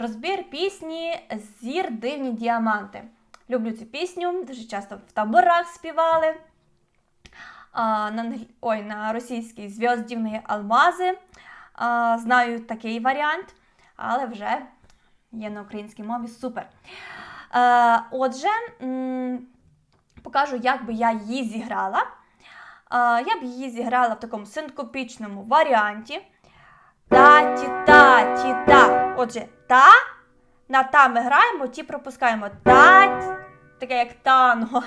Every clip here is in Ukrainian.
Розбір пісні Зір дивні діаманти. Люблю цю пісню, дуже часто в таборах співали. А, на, ой, на російській зв'язь дивні алмази. А, знаю такий варіант, але вже є на українській мові супер. Е, отже, м, покажу, як би я її зіграла. Е, я б її зіграла в такому синкопічному варіанті. Та-ті-та-ті-та. Отже, та. На та ми граємо, ті пропускаємо. Та, таке як танго.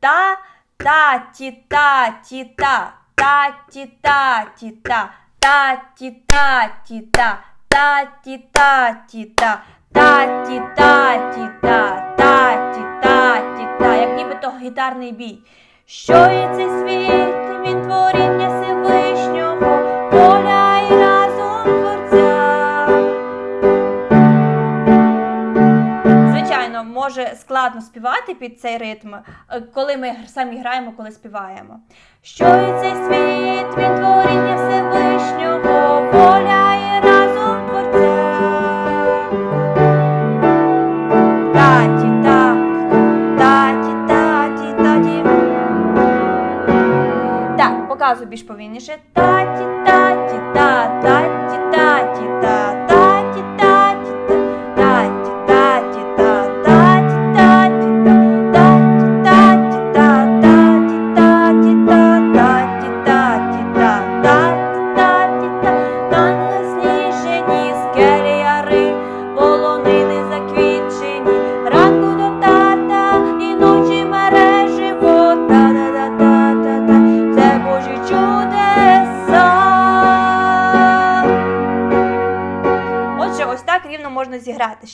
Та, та, ті, та, ті, та. Та, ті, та, ті, та. Та, ті, та, ті, та. Та, ті, та, ті, та. Та, ті, та, ті, та. Та, ті, та, ті, та. Як нібито гітарний бій. Що є цей світ, він творіння Звичайно, може складно співати під цей ритм, е, коли ми самі граємо, коли співаємо. Що і цей світ, він творіння Всевишнього, воля і разум творця. Таті, та, таті, таті, таті. Так, показую більш повільніше. Таті, таті, та, таті,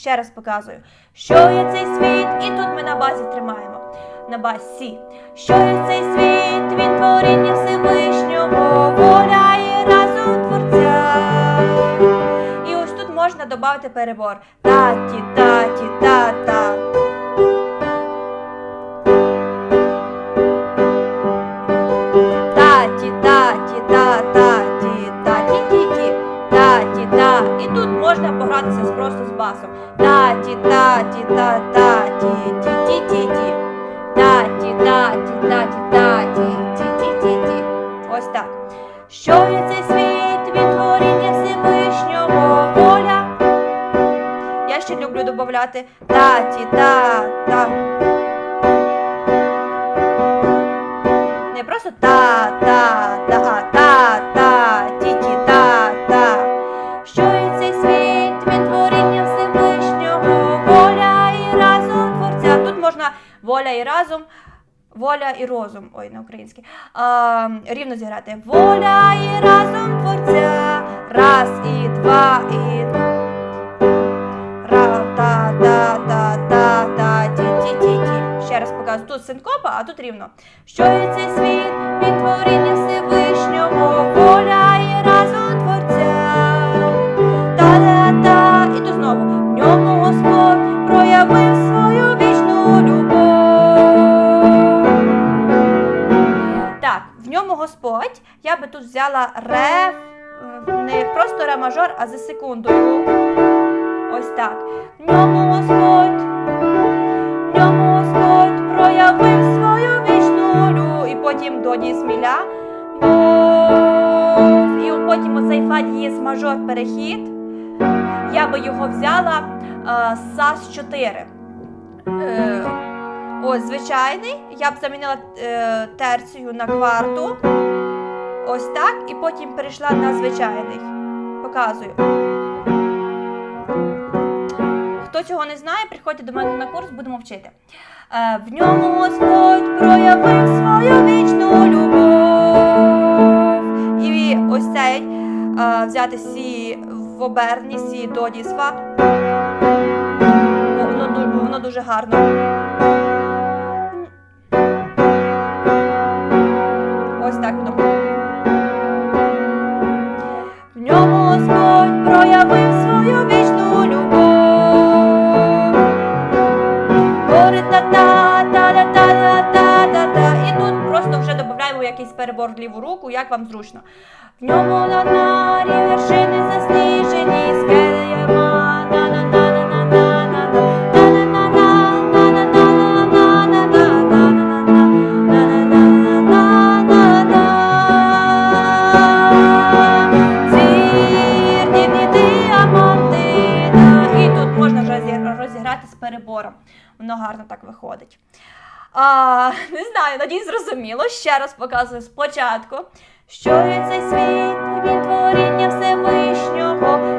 Ще раз показую. Що є цей світ? І тут ми на базі тримаємо. На басі. Що є цей світ? Він творіння Всевишнього, воля і разум творця. І ось тут можна додати перебор. Таті, таті, та-та. Таті, з- просто з басом. Таті, таті, та, таті, ті-ті-ті-ті. Таті, таті, таті, таті, ті-ті-ті-ті. Ось так. Що є цей світ, він творіння Всевишнього воля. Я ще люблю додати таті, та, та. Не просто та, та, і воля і розум. Ой, на українській. А, рівно зіграти. Воля і разум творця. Раз і два і Ра, та, та, та, та, та, ті, ті, ті, ті. Ще раз показую. Тут синкопа, а тут рівно. Що є цей світ, від творіння Всевишнього, воля в Господь. Я би тут взяла ре, не просто ре мажор, а за секундою. Ось так. Ньому Господь, ньому Господь проявив свою вічну лю. І потім до дісміля. І потім оцей фа дієс мажор перехід. Я би його взяла е, сас 4. Е, ось звичайний. Я б замінила е, терцію на кварту. Ось так. І потім перейшла на звичайний. Показую. Хто цього не знає, приходьте до мене на курс, будемо вчити. Е, в ньому Господь проявив свою вічну любов. І ось цей е, взяти сі в оберні, сі до дісфа. Воно, воно дуже гарно. Ось так воно. В ньому Господь проявив свою вічну любов. Говорить та-та, та-та-та-та-та-та. І тут просто вже додаємо якийсь перебор в ліву руку, як вам зручно. В ньому на нарі вершини засніжені, скелі гарно так виходить. А, не знаю, надіюсь, зрозуміло. Ще раз показую спочатку, що цей світ від творіння Всевишнього,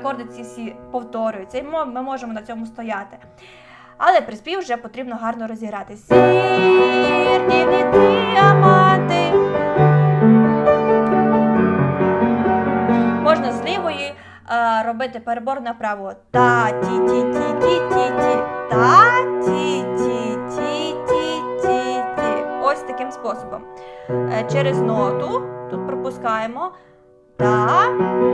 акорди ці всі повторюються, і ми можемо на цьому стояти. Але приспів вже потрібно гарно розіграти. Зір, дівні діаманти. Можна з лівої е, робити перебор направо. Та ті ті ті ті ті ті та ті ті ті ті ті ті Ось таким способом. Е, через ноту тут пропускаємо. Та,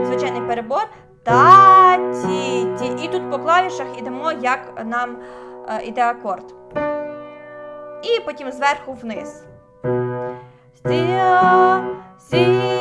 звичайний перебор. Та ті. І тут по клавішах ідемо, як нам е, іде акорд. І потім зверху вниз. Сі, сір,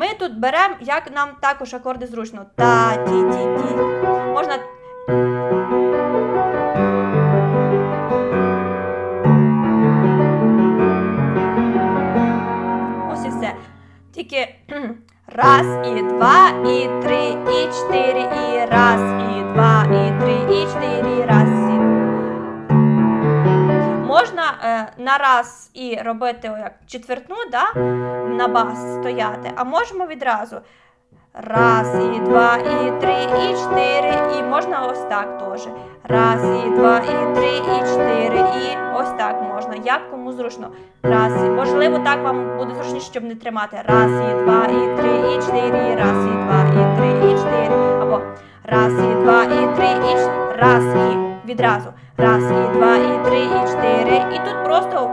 Ми тут беремо, як нам також акорди зручно. Та, ті, ті, ті. Можна. Ось і все. Тільки раз, і два, і три, і чотири, на раз і робити як четвертну, да? на бас стояти, а можемо відразу. Раз, і два, і три, і чотири, і можна ось так теж. Раз, і два, і три, і чотири, і ось так можна. Як кому зручно. Раз, і можливо, так вам буде зручніше, щоб не тримати. Раз, і два, і три, і чотири, раз, і два, і три, і чотири. Або раз, і два, і три, і чотири. Раз, і відразу. Раз, і два, і три, і чотири. І тут просто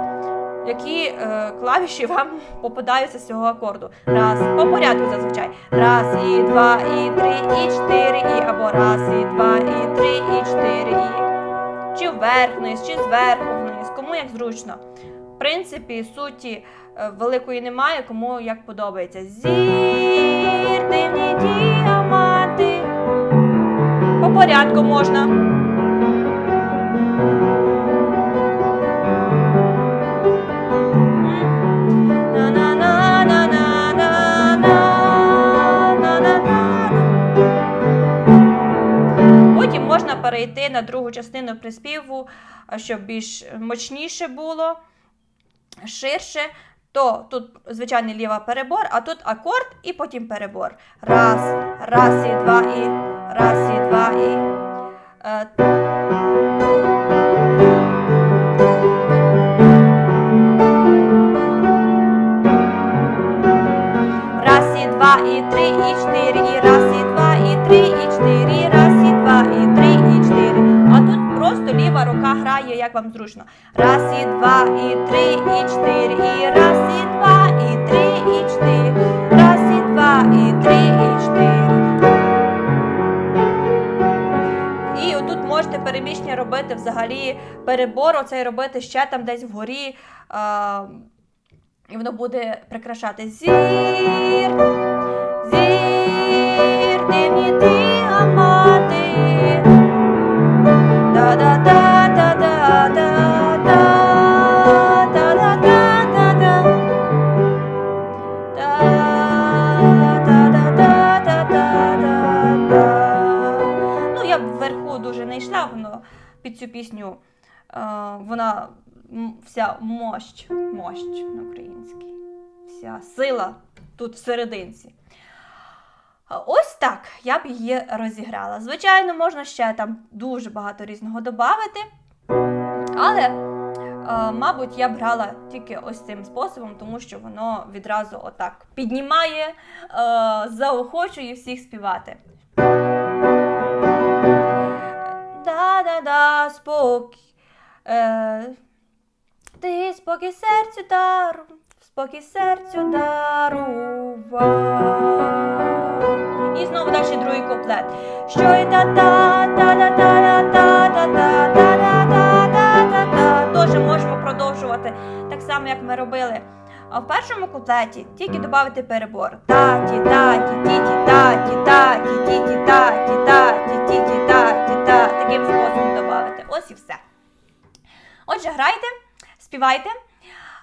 які е, клавіші вам попадаються з цього акорду. Раз, по порядку зазвичай. Раз, і два, і три, і чотири, і або раз, і два, і три, і чотири, і. Чи вверх вниз, чи зверху вниз, кому як зручно. В принципі, суті е, великої немає, кому як подобається. Зір, дивні діаманти. По порядку можна. Перейти на другу частину приспіву, щоб більш мощніше було, ширше. То тут звичайний ліва перебор, а тут акорд і потім перебор. Раз, раз і два, і і чотири, і раз, і два, і три, і. Раз, і два, і три, і чотири. І отут можете переміщення робити взагалі перебор, оцей робити ще там десь вгорі. А, І воно буде прикрашати зір, зір, ти мощ, мощ на українській, вся сила тут всерединці. Ось так я б її розіграла. Звичайно, можна ще там дуже багато різного додати, але, е, мабуть, я б грала тільки ось цим способом, тому що воно відразу отак піднімає, е, заохочує всіх співати. Да-да-да, спокій. Ти спокій серцю дару, спокій серцю дарував. І знову далі другий куплет. Що й та та та та та та та та та та та та та Тоже можемо продовжувати так само, як ми робили. А в першому куплеті тільки додати перебор. Таті, таті, тіті, таті, таті, тіті, таті, таті, тіті, таті, та. Таким способом додати. Ось і все. Отже, грайте, співайте,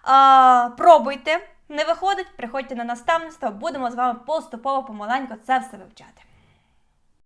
а, пробуйте. Не виходить, приходьте на наставництво, будемо з вами поступово помаленьку це все вивчати.